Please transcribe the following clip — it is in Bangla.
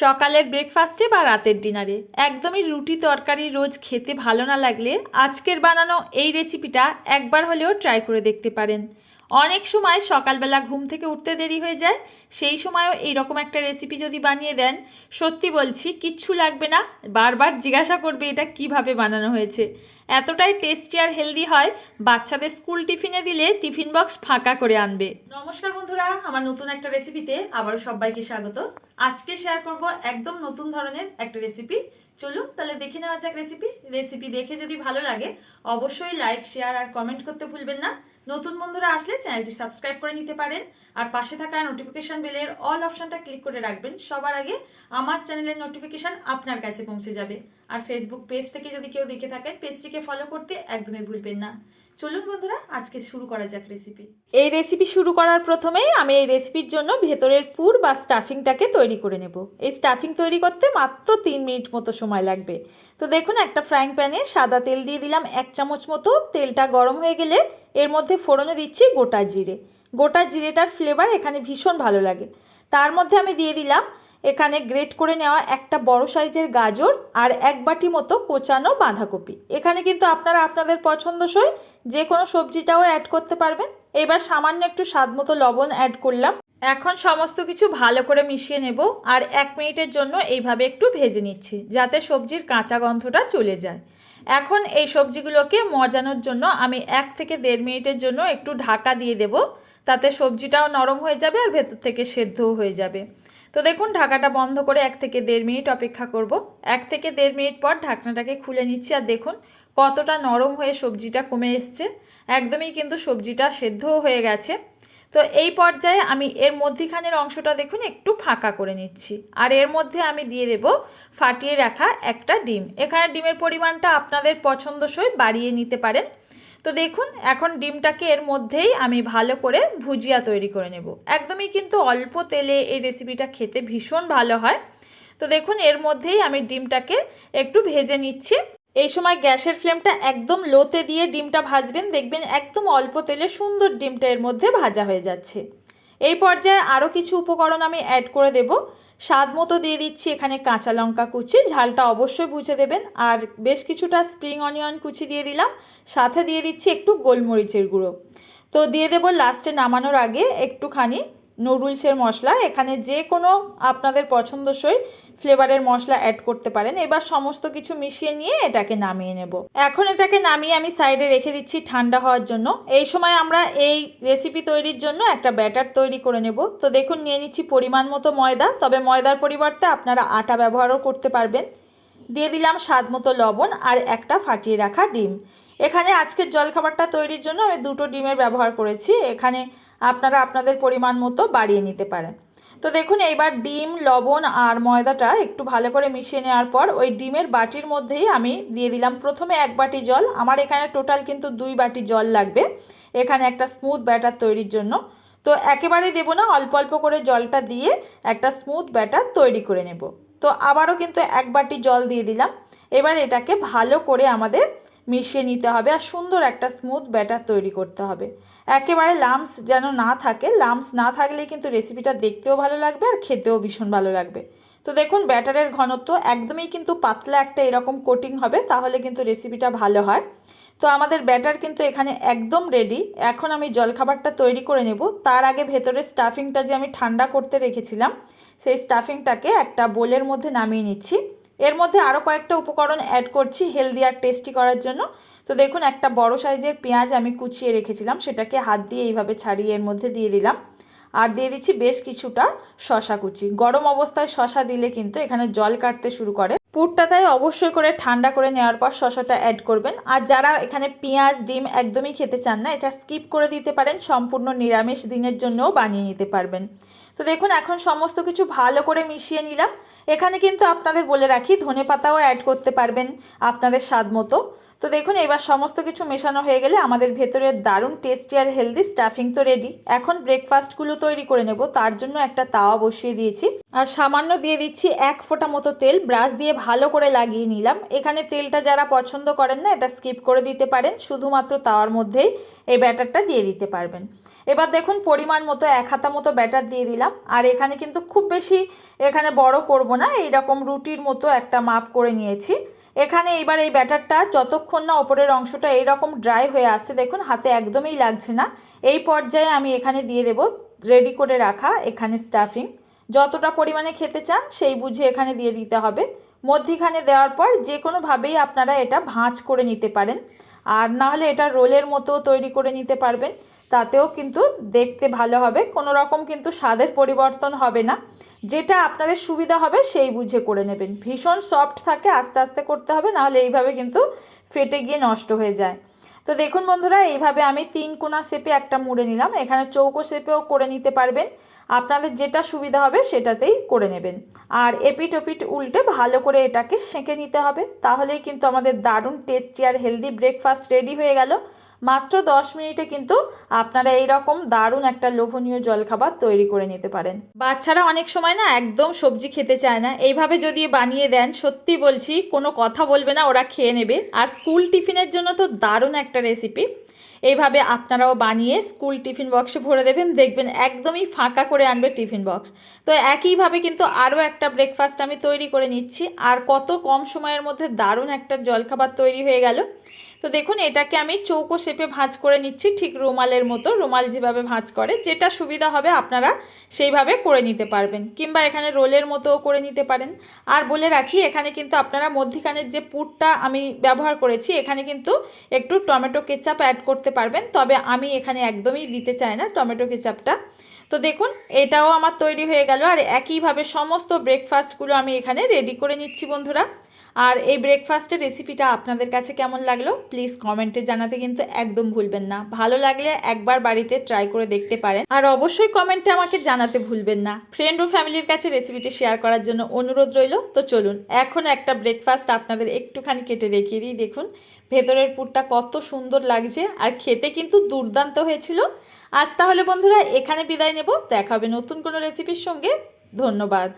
সকালের ব্রেকফাস্টে বা রাতের ডিনারে একদমই রুটি তরকারি রোজ খেতে ভালো না লাগলে আজকের বানানো এই রেসিপিটা একবার হলেও ট্রাই করে দেখতে পারেন। অনেক সময় সকালবেলা ঘুম থেকে উঠতে দেরি হয়ে যায়। সেই সময়ও এইরকম একটা রেসিপি যদি বানিয়ে দেন, সত্যি বলছি কিচ্ছু লাগবে না। বারবার জিজ্ঞাসা করবে এটা কীভাবে বানানো হয়েছে। এতটাই টেস্টি আর হেলদি হয়, বাচ্চাদের স্কুল টিফিনে দিলে টিফিন বক্স ফাঁকা করে আনবে। নমস্কার বন্ধুরা, আমার নতুন একটা রেসিপিতে আবারও সবাইকে স্বাগত। আজকে শেয়ার করব একদম নতুন ধরনের একটা রেসিপি চলুন তাহলে দেখে নেওয়া যাক রেসিপি রেসিপি দেখে যদি ভালো লাগে, অবশ্যই লাইক শেয়ার আর কমেন্ট করতে ভুলবেন না। নতুন বন্ধুরা আসলে চ্যানেলটি সাবস্ক্রাইব করে নিতে পারেন। আর পাশে থাকা নোটিফিকেশান বেলের অল অপশনটা ক্লিক করে রাখবেন। সবার আগে আমার চ্যানেলের নোটিফিকেশান আপনার কাছে পৌঁছে যাবে। আর ফেসবুক পেজ থেকে যদি কেউ দেখে থাকেন পেজটিকে ফলো করতে একদমই ভুলবেন না। চলুন বন্ধুরা, আজকে শুরু করা যাক রেসিপি এই রেসিপি শুরু করার প্রথমেই আমি এই রেসিপির জন্য ভেতরের পুর বা স্টাফিংটাকে তৈরি করে নেব। এই স্টাফিং তৈরি করতে মাত্র তিন মিনিট মতো সময় লাগবে। তো দেখুন, একটা ফ্রাইং প্যানে সাদা তেল দিয়ে দিলাম এক চামচ মতো। তেলটা গরম হয়ে গেলে এর মধ্যে ফোড়নও দিচ্ছি গোটা জিরে। গোটা জিরেটার ফ্লেভার এখানে ভীষণ ভালো লাগে। তার মধ্যে আমি দিয়ে দিলাম এখানে গ্রেট করে নেওয়া একটা বড় সাইজের গাজর আর এক বাটি মতো কোচানো বাঁধাকপি। এখানে কিন্তু আপনারা আপনাদের পছন্দসই যে কোনো সবজিটাও অ্যাড করতে পারবেন। এবার সামান্য একটু স্বাদ মতো লবণ অ্যাড করলাম। এখন সমস্ত কিছু ভালো করে মিশিয়ে নেব আর এক মিনিটের জন্য এইভাবে একটু ভেজে নিচ্ছি যাতে সবজির কাঁচা গন্ধটা চলে যায়। এখন এই সবজিগুলোকে মজানোর জন্য আমি এক থেকে দেড় মিনিটের জন্য একটু ঢাকা দিয়ে দেব। তাতে সবজিটাও নরম হয়ে যাবে আর ভেতর থেকে সেদ্ধও হয়ে যাবে। তো দেখুন, ঢাকাটা বন্ধ করে এক থেকে দেড় মিনিট অপেক্ষা করব। এক থেকে দেড় মিনিট পর ঢাকনাটাকে খুলে নিচ্ছি আর দেখুন কতটা নরম হয়ে সবজিটা কমে এসছে। একদমই কিন্তু সবজিটা সেদ্ধও হয়ে গেছে। তো এই পর্যায়ে আমি এর মধ্যিখানের অংশটা দেখুন, একটু ফাঁকা করে নিচ্ছি। আর এর মধ্যে আমি দিয়ে দেব ফাটিয়ে রাখা একটা ডিম। এখানে ডিমের পরিমাণটা আপনাদের পছন্দসই বাড়িয়ে নিতে পারেন। তো দেখুন, এখন ডিমটাকে এর মধ্যেই আমি ভালো করে ভুজিয়া তৈরি করে নেব। একদমই কিন্তু অল্প তেলে এই রেসিপিটা খেতে ভীষণ ভালো হয়। তো দেখুন, এর মধ্যেই আমি ডিমটাকে একটু ভেজে নিচ্ছি। এই সময় গ্যাসের ফ্লেমটা একদম লোতে দিয়ে ডিমটা ভাজবেন। দেখবেন একদম অল্প তেলে সুন্দর ডিমটা এর মধ্যে ভাজা হয়ে যাচ্ছে। এই পর্যায়ে আরও কিছু উপকরণ আমি অ্যাড করে দেব। স্বাদ মতো দিয়ে দিচ্ছি এখানে কাঁচা লঙ্কা কুচি। ঝালটা অবশ্যই বুঝে দেবেন। আর বেশ কিছুটা স্প্রিং অনিয়ন কুচি দিয়ে দিলাম। সাথে দিয়ে দিচ্ছি একটু গোলমরিচের গুঁড়ো। তো দিয়ে দেবো লাস্টে নামানোর আগে একটুখানি নুডলসের মশলা, এখানে যে কোনো আপনাদের পছন্দসই ফ্লেভারের মশলা অ্যাড করতে পারেন। এবার সমস্ত কিছু মিশিয়ে নিয়ে এটাকে নামিয়ে নেব। এখন এটাকে নামিয়ে আমি সাইডে রেখে দিচ্ছি ঠান্ডা হওয়ার জন্য। এই সময় আমরা এই রেসিপি তৈরির জন্য একটা ব্যাটার তৈরি করে নেব। তো দেখুন, নিয়ে নিচ্ছি পরিমাণ মতো ময়দা। তবে ময়দার পরিবর্তে আপনারা আটা ব্যবহারও করতে পারবেন। দিয়ে দিলাম স্বাদ মতো লবণ আর একটা ফাটিয়ে রাখা ডিম। এখানে আজকের জলখাবারটা তৈরির জন্য আমি দুটো ডিমের ব্যবহার করেছি। এখানে আপনারা আপনাদের পরিমাণ মতো বাড়িয়ে নিতে পারেন। তো দেখুন, এইবার ডিম, লবণ আর ময়দাটা একটু ভালো করে মিশিয়ে নেওয়ার পর ওই ডিমের বাটির মধ্যেই আমি দিয়ে দিলাম প্রথমে এক বাটি জল। আমার এখানে টোটাল কিন্তু দুই বাটি জল লাগবে এখানে একটা স্মুথ ব্যাটার তৈরির জন্য। তো একেবারেই দেবো না, অল্প অল্প করে জলটা দিয়ে একটা স্মুথ ব্যাটার তৈরি করে নেব। তো আবারও কিন্তু এক বাটি জল দিয়ে দিলাম। এবার এটাকে ভালো করে আমাদের মিশিয়ে নিতে হবে আর সুন্দর একটা স্মুথ ব্যাটার তৈরি করতে হবে। একেবারে লামস যেন না থাকে লামস না থাকলেই কিন্তু রেসিপিটা দেখতেও ভালো লাগবে আর খেতেও ভীষণ ভালো লাগবে। তো দেখুন ব্যাটারের ঘনত্ব একদমই কিন্তু পাতলা একটা এরকম কোটিং হবে, তাহলে কিন্তু রেসিপিটা ভালো হয়। তো আমাদের ব্যাটার কিন্তু এখানে একদম রেডি এখন আমি জলখাবারটা তৈরি করে নেব। তার আগে ভেতরের স্টাফিংটা যে আমি ঠান্ডা করতে রেখেছিলাম, সেই স্টাফিংটাকে একটা বোলের মধ্যে নামিয়ে নিচ্ছি। এর মধ্যে আরও কয়েকটা উপকরণ অ্যাড করছি হেলদি আর টেস্টি করার জন্য। তো দেখুন, একটা বড় সাইজের পেঁয়াজ আমি কুচিয়ে রেখেছিলাম, সেটাকে হাত দিয়ে এইভাবে ছাড়িয়ে এর মধ্যে দিয়ে দিলাম। আর দিয়ে দিচ্ছি বেশ কিছুটা শশা কুচি। গরম অবস্থায় শশা দিলে কিন্তু এখানে জল কাটতে শুরু করে। পুরটা তাই অবশ্যই করে ঠান্ডা করে নেওয়ার পর শশাটা অ্যাড করবেন। আর যারা এখানে পেঁয়াজ, ডিম একদমই খেতে চান না, এটা স্কিপ করে দিতে পারেন, সম্পূর্ণ নিরামিষ দিনের জন্যও বানিয়ে নিতে পারবেন। তো দেখুন, এখন সমস্ত কিছু ভালো করে মিশিয়ে নিলাম। এখানে কিন্তু আপনাদের বলে রাখি, ধনে পাতাও অ্যাড করতে পারবেন আপনাদের স্বাদ মতো। তো দেখুন, এবার সমস্ত কিছু মেশানো হয়ে গেলে আমাদের ভেতরের দারুণ টেস্টি আর হেলদি স্টাফিং তো রেডি এখন ব্রেকফাস্টগুলো তৈরি করে নেব, তার জন্য একটা তাওয়া বসিয়ে দিয়েছি। আর সামান্য দিয়ে দিচ্ছি এক ফোঁটা মতো তেল ব্রাশ দিয়ে ভালো করে লাগিয়ে নিলাম। এখানে তেলটা যারা পছন্দ করেন না, এটা স্কিপ করে দিতে পারেন। শুধুমাত্র তাওয়ার মধ্যেই এই ব্যাটারটা দিয়ে দিতে পারবেন। এবার দেখুন পরিমাণ মতো, এক হাতা মতো ব্যাটার দিয়ে দিলাম। আর এখানে কিন্তু খুব বেশি এখানে বড় করব না, এইরকম রুটির মতো একটা মাপ করে নিয়েছি। এখানে এবার এই ব্যাটারটা যতক্ষণ না ওপরের অংশটা এইরকম ড্রাই হয়ে আসছে, দেখুন হাতে একদমই লাগছে না। এই পর্যায়ে আমি এখানে দিয়ে দেব রেডি করে রাখা এখানে স্টাফিং। যতটা পরিমাণে খেতে চান সেই বুঝে এখানে দিয়ে দিতে হবে। মধ্যিখানে দেওয়ার পর যে কোনোভাবেই আপনারা এটা ভাঁজ করে নিতে পারেন। আর নাহলে এটা রোলের মতো তৈরি করে নিতে পারবেন। তাতেও কিন্তু দেখতে ভালো হবে, কোনো রকম কিন্তু স্বাদের পরিবর্তন হবে না। যেটা আপনাদের সুবিধা হবে সেই বুঝে করে নেবেন। ভীষণ সফট থাকে, আস্তে আস্তে করতে হবে, নাহলে এইভাবে কিন্তু ফেটে গিয়ে নষ্ট হয়ে যায়। তো দেখুন বন্ধুরা, এইভাবে আমি তিন কোনা শেপে একটা মুড়ে নিলাম। এখানে চৌকো শেপেও করে নিতে পারবেন। আপনাদের যেটা সুবিধা হবে সেটাতেই করে নেবেন। আর এপিট ওপিট উল্টে ভালো করে এটাকে সেঁকে নিতে হবে। তাহলেই কিন্তু আমাদের দারুণ টেস্টি আর হেলদি ব্রেকফাস্ট রেডি হয়ে গেল। মাত্র দশ মিনিটে কিন্তু আপনারা এইরকম দারুণ একটা লোভনীয় জলখাবার তৈরি করে নিতে পারেন। বাচ্চারা অনেক সময় না একদম সবজি খেতে চায় না। এইভাবে যদি বানিয়ে দেন, সত্যি বলছি, কোনো কথা বলবে না, ওরা খেয়ে নেবে। আর স্কুল টিফিনের জন্য তো দারুণ একটা রেসিপি। এইভাবে আপনারাও বানিয়ে স্কুল টিফিন বক্সে ভরে দেবেন, দেখবেন একদমই ফাঁকা করে আনবে টিফিন বক্স। তো একইভাবে কিন্তু আরও একটা ব্রেকফাস্ট আমি তৈরি করে নিচ্ছি। আর কত কম সময়ের মধ্যে দারুণ একটা জলখাবার তৈরি হয়ে গেল। তো দেখুন, এটাকে আমি চৌকো শেপে ভাঁজ করে নিচ্ছি, ঠিক রুমালের মতো, রুমাল যেভাবে ভাঁজ করে, যেটা সুবিধা হবে আপনারা সেইভাবে করে নিতে পারবেন, কিংবা এখানে রোলের মতোও করে নিতে পারেন। আর বলে রাখি, এখানে কিন্তু আপনারা মধ্যিখানের যে পুরটা আমি ব্যবহার করেছি, এখানে কিন্তু একটু টমেটো কেচাপ অ্যাড করতে পারবেন, তবে আমি এখানে একদমই দিতে চাই না টমেটো কেচাপটা। তো দেখুন, এটাও আমার তৈরি হয়ে গেল, আর একইভাবে সমস্ত ব্রেকফাস্টগুলো আমি এখানে রেডি করে নিচ্ছি বন্ধুরা। আর এই ব্রেকফাস্টের রেসিপিটা আপনাদের কাছে কেমন লাগল? প্লিজ কমেন্টে জানাতে কিন্তু একদম ভুলবেন না। ভালো লাগলে একবার বাড়িতে ট্রাই করে দেখতে পারেন। আর অবশ্যই কমেন্টে আমাকে জানাতে ভুলবেন না। ফ্রেন্ড ও ফ্যামিলির কাছে রেসিপিটি শেয়ার করার জন্য অনুরোধ রইল। তো চলুন, এখন একটা ব্রেকফাস্ট আপনাদের একটুখানি কেটে দেখিয়ে দিই। দেখুন, ভেতরের পুরটা কত সুন্দর লাগছে। আর খেতে কিন্তু দুর্দান্ত হয়েছিল। আজ তাহলে বন্ধুরা, এখানে বিদায় নেব। দেখা হবে নতুন কোনো রেসিপির সঙ্গে। ধন্যবাদ।